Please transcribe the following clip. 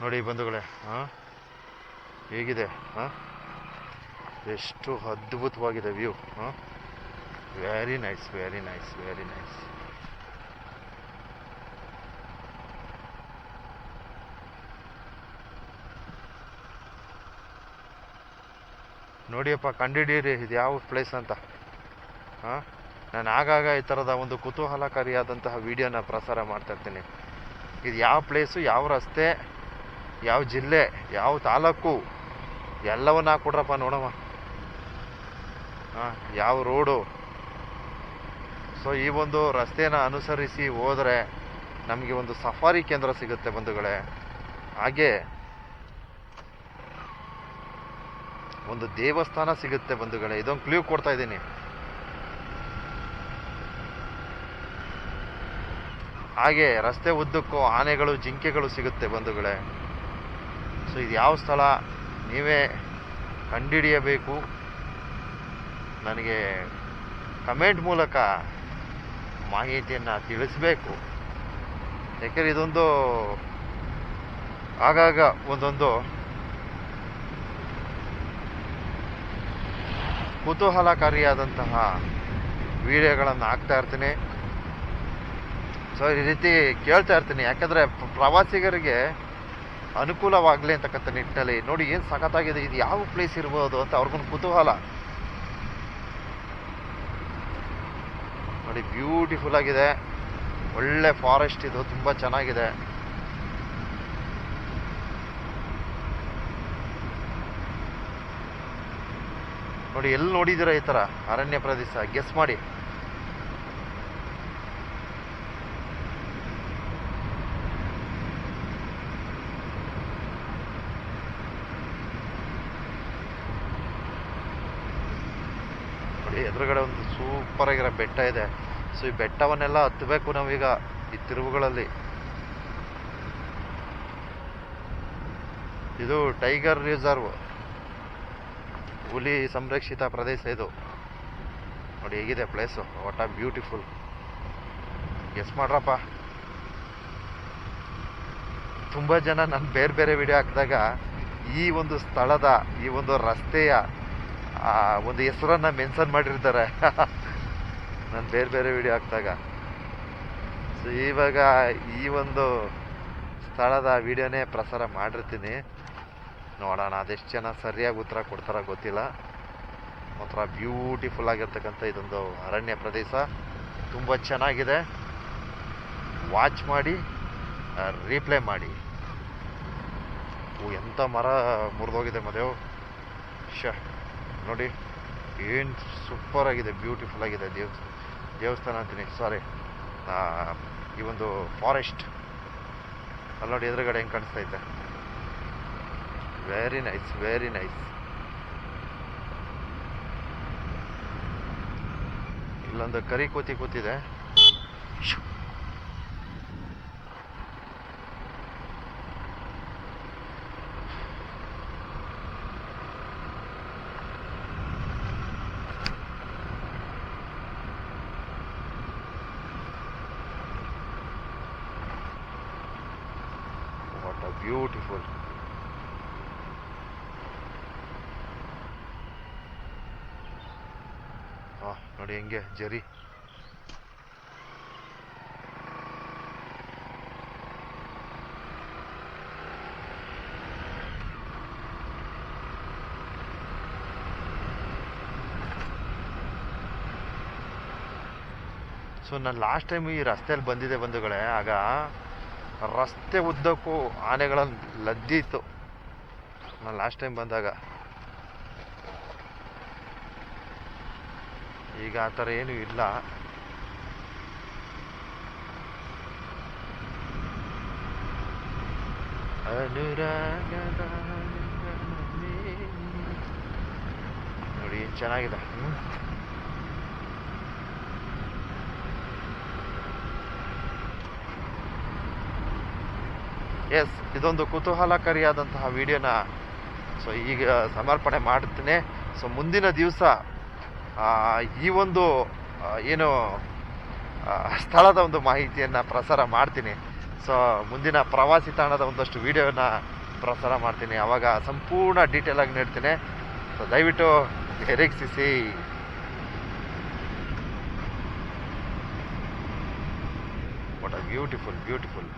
ನೋಡಿ ಬಂಧುಗಳೇ ಹಾಂ ಹೇಗಿದೆ ಹಾಂ ಎಷ್ಟು ಅದ್ಭುತವಾಗಿದೆ ವ್ಯೂ ಹಾಂ very nice very nice very nice ನೋಡಿಯಪ್ಪ ಕಂಡಿಡೀರಿ ಇದು ಯಾವ ಪ್ಲೇಸ್ ಅಂತ. ಹಾಂ ನಾನು ಆಗಾಗ ಈ ಥರದ ಒಂದು ಕುತೂಹಲಕಾರಿಯಾದಂತಹ ವಿಡಿಯೋನ ಪ್ರಸಾರ ಮಾಡ್ತಾಯಿರ್ತೀನಿ ಇದು ಯಾವ ಪ್ಲೇಸು ಯಾವ ರಸ್ತೆ ಯಾವ ಜಿಲ್ಲೆ, ಯಾವ ತಾಲೂಕು, ಎಲ್ಲವನ್ನ ಹಾಕ್ಬಿಟ್ರಪ್ಪ ನೋಡಮ್ಮ. ಹಾಂ, ಯಾವ ರೋಡು. ಸೊ ಈ ಒಂದು ರಸ್ತೆನ ಅನುಸರಿಸಿ ಹೋದರೆ ನಮಗೆ ಒಂದು ಸಫಾರಿ ಕೇಂದ್ರ ಸಿಗುತ್ತೆ ಬಂಧುಗಳೇ. ಹಾಗೆ ಒಂದು ದೇವಸ್ಥಾನ ಸಿಗುತ್ತೆ ಬಂಧುಗಳೇ. ಇದೊಂದು ಕ್ಲೂ ಕೊಡ್ತಾ ಇದ್ದೀನಿ. ಹಾಗೆ ರಸ್ತೆ ಉದ್ದಕ್ಕೂ ಆನೆಗಳು, ಜಿಂಕೆಗಳು ಸಿಗುತ್ತೆ ಬಂಧುಗಳೇ. ಸೊ ಇದು ಯಾವ ಸ್ಥಳ? ನೀವೇ ಕಂಡುಹಿಡಿಯಬೇಕು. ನನಗೆ ಕಮೆಂಟ್ ಮೂಲಕ ಮಾಹಿತಿಯನ್ನು ತಿಳಿಸಬೇಕು. ಯಾಕೆಂದರೆ ಇದೊಂದು ಆಗಾಗ ಒಂದೊಂದು ಕುತೂಹಲಕಾರಿಯಾದಂತಹ ವಿಡಿಯೋಗಳನ್ನು ಹಾಕ್ತಾ ಇರ್ತೀನಿ. ಸೊ ಈ ರೀತಿ ಕೇಳ್ತಾ ಇರ್ತೀನಿ. ಯಾಕಂದರೆ ಪ್ರವಾಸಿಗರಿಗೆ ಅನುಕೂಲವಾಗಲಿ ಅಂತಕ್ಕಂಥ ನಿಟ್ಟಿನಲ್ಲಿ ನೋಡಿ ಏನು ಸಖತ್ತಾಗಿದೆ, ಇದು ಯಾವ ಪ್ಲೇಸ್ ಇರ್ಬೋದು ಅಂತ ಅವ್ರಿಗೊಂದು ಕುತೂಹಲ. ನೋಡಿ ಬ್ಯೂಟಿಫುಲ್ ಆಗಿದೆ. ಒಳ್ಳೆ ಫಾರೆಸ್ಟ್ ಇದು, ತುಂಬ ಚೆನ್ನಾಗಿದೆ. ನೋಡಿ ಎಲ್ಲಿ ನೋಡಿದ್ದೀರಾ ಈ ಥರ ಅರಣ್ಯ ಪ್ರದೇಶ ಗೆಸ್ ಮಾಡಿ ನೋಡಿ ಎದುರುಗಡೆ ಒಂದು ಸೂಪರ್ ಆಗಿರೋ ಬೆಟ್ಟ ಇದೆ. ಸೊ ಈ ಬೆಟ್ಟವನ್ನೆಲ್ಲ ಹತ್ತಬೇಕು ನಾವೀಗ ಈ ತಿರುವುಗಳಲ್ಲಿ. ಇದು ಟೈಗರ್ ರಿಸರ್ವ್ ಹುಲಿ ಸಂರಕ್ಷಿತ ಪ್ರದೇಶ ಇದು. ನೋಡಿ ಹೇಗಿದೆ ಪ್ಲೇಸು ವಾಟ್ ಆ ಬ್ಯೂಟಿಫುಲ್ ಎಸ್ ಮಾಡ್ರಪ್ಪ. ತುಂಬ ಜನ ನಾನು ಬೇರೆ ಬೇರೆ ವಿಡಿಯೋ ಹಾಕಿದಾಗ ಈ ಒಂದು ಸ್ಥಳದ, ಈ ಒಂದು ರಸ್ತೆಯ ಒಂದು ಹೆಸರನ್ನು ಮೆನ್ಷನ್ ಮಾಡಿರ್ತಾರೆ. ನಾನು ಬೇರೆ ಬೇರೆ ವಿಡಿಯೋ ಹಾಕ್ದಾಗ. ಸೊ ಇವಾಗ ಈ ಒಂದು ಸ್ಥಳದ ವಿಡಿಯೋನೇ ಪ್ರಸಾರ ಮಾಡಿರ್ತೀನಿ. ನೋಡೋಣ, ಅದೆಷ್ಟು ಜನ ಸರಿಯಾಗಿ ಉತ್ತರ ಕೊಡ್ತಾರ ಗೊತ್ತಿಲ್ಲ. ಮಾತ್ರ ಬ್ಯೂಟಿಫುಲ್ ಆಗಿರ್ತಕ್ಕಂಥ ಇದೊಂದು ಅರಣ್ಯ ಪ್ರದೇಶ. ತುಂಬ ಚೆನ್ನಾಗಿದೆ. ವಾಚ್ ಮಾಡಿ ರೀಪ್ಲೇ ಮಾಡಿ. ಎಂಥ ಮರ ಮುರಿದೋಗಿದೆ ಮದೇವ್ ಶ ನೋಡಿ, ಏನು ಸೂಪರ್ ಆಗಿದೆ ಬ್ಯೂಟಿಫುಲ್ ಆಗಿದೆ ದೇವ್, ದೇವಸ್ಥಾನ ಅಂತೀನಿ. ಸಾರಿ ಈ ಒಂದು ಫಾರೆಸ್ಟ್ ಅಲ್ಲಿ ನೋಡಿ ಎದುರುಗಡೆ ಹೆಂಗೆ ಇದೆ. ವೆರಿ ನೈಸ್ ವೆರಿ ನೈಸ್ ಇಲ್ಲೊಂದು ಕರಿ ಕೂತಿ ಕೂತಿದೆ ಶು. ಆ, ನೋಡಿ ಹೆಂಗೆ ಜರಿ. ಸೊ ನಾನು ಲಾಸ್ಟ್ ಟೈಮ್ ಈ ರಸ್ತೆಯಲ್ಲಿ ಬಂದಿದ್ದೆ ಬಂಧುಗಳೇ ಆಗ ರಸ್ತೆ ಉದ್ದಕ್ಕೂ ಆನೆಗಳನ್ನು ಲದ್ದಿತ್ತು. ನಾನು ಲಾಸ್ಟ್ ಟೈಮ್ ಬಂದಾಗ. ಈಗ ಆ ಥರ ಏನೂ ಇಲ್ಲ. ಅನುರಾಗದ ನೋಡಿ ಚೆನ್ನಾಗಿದೆ. ಎಸ್ ಇದೊಂದು ಕುತೂಹಲಕಾರಿಯಾದಂತಹ ವಿಡಿಯೋನ ಸೊ ಈಗ ಸಮರ್ಪಣೆ ಮಾಡ್ತೀನಿ. ಸೊ ಮುಂದಿನ ದಿವಸ ಈ ಒಂದು ಏನು ಸ್ಥಳದ ಒಂದು ಮಾಹಿತಿಯನ್ನು ಪ್ರಸಾರ ಮಾಡ್ತೀನಿ. ಸೊ ಮುಂದಿನ ಪ್ರವಾಸಿ ತಾಣದ ಒಂದಷ್ಟು ವಿಡಿಯೋನ ಪ್ರಸಾರ ಮಾಡ್ತೀನಿ. ಆವಾಗ ಸಂಪೂರ್ಣ ಡೀಟೇಲ್ ಆಗಿ ನೀಡ್ತೀನಿ. ಸೊ ದಯವಿಟ್ಟು ನಿರೀಕ್ಷಿಸಿ. What beautiful beautiful